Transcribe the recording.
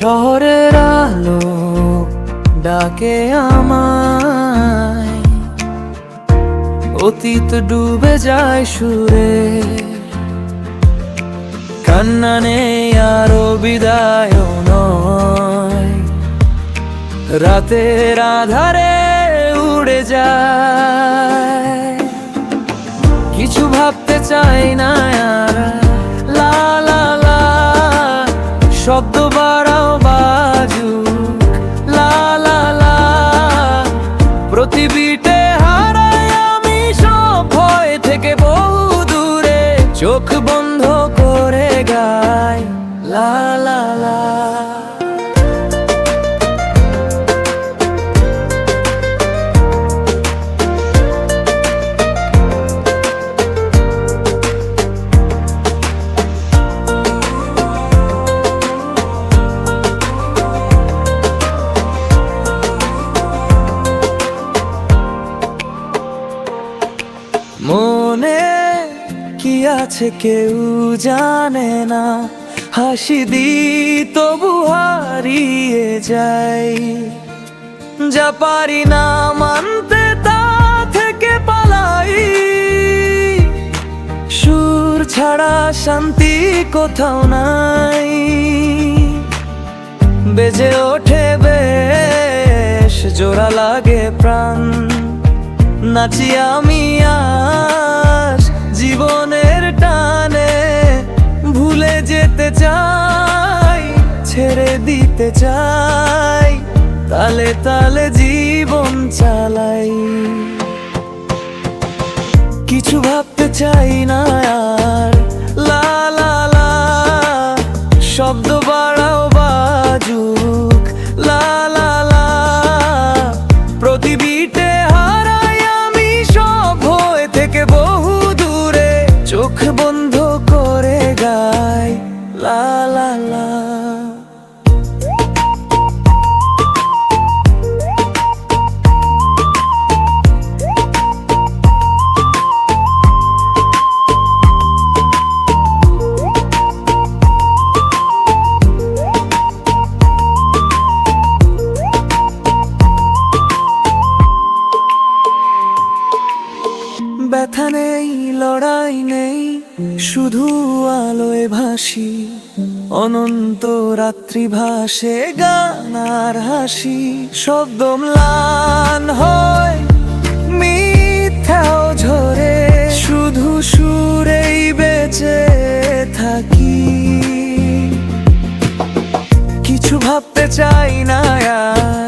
শহরের আলো ডাকে আমায়। অতীত ডুবে যায় সুরে। কান্না নেই আরও বিদায় নয়। রাতের আধারে উড়ে যায়। কিছু ভাবতে চাই না আর। লা লা লা, শব্দ বিটে হারাই আমি সব ভয় থেকে বহু দূরে চোখ বন্ধ করে গায় লালা মনে কি আছে কেউ জানে না। হাসি দি তবু হারিয়ে যাই। যা পারি না মানতে তা থেকে পালাই। সুর ছাড়া শান্তি কোথাও নাই। বেজে ওঠে বেশ, জোড়া লাগে প্রাণ। নাচি আমি আর জীবনের টানে ভুলে যেতে চাই, ছেড়ে দিতে চাই, তালে তালে জীবন চালাই। কিছু ভাবতে চাই না ব্যথা নেই, লড়াই নেই, শুধু আলোয় ভাসি, অনন্ত রাত্রি ভাসে গান আর হাসি শব্দ ম্লান হয় মিথ্যাও ঝরে শুধু সুরেই বেঁচে থাকি। কিছু ভাবতে চাই না আর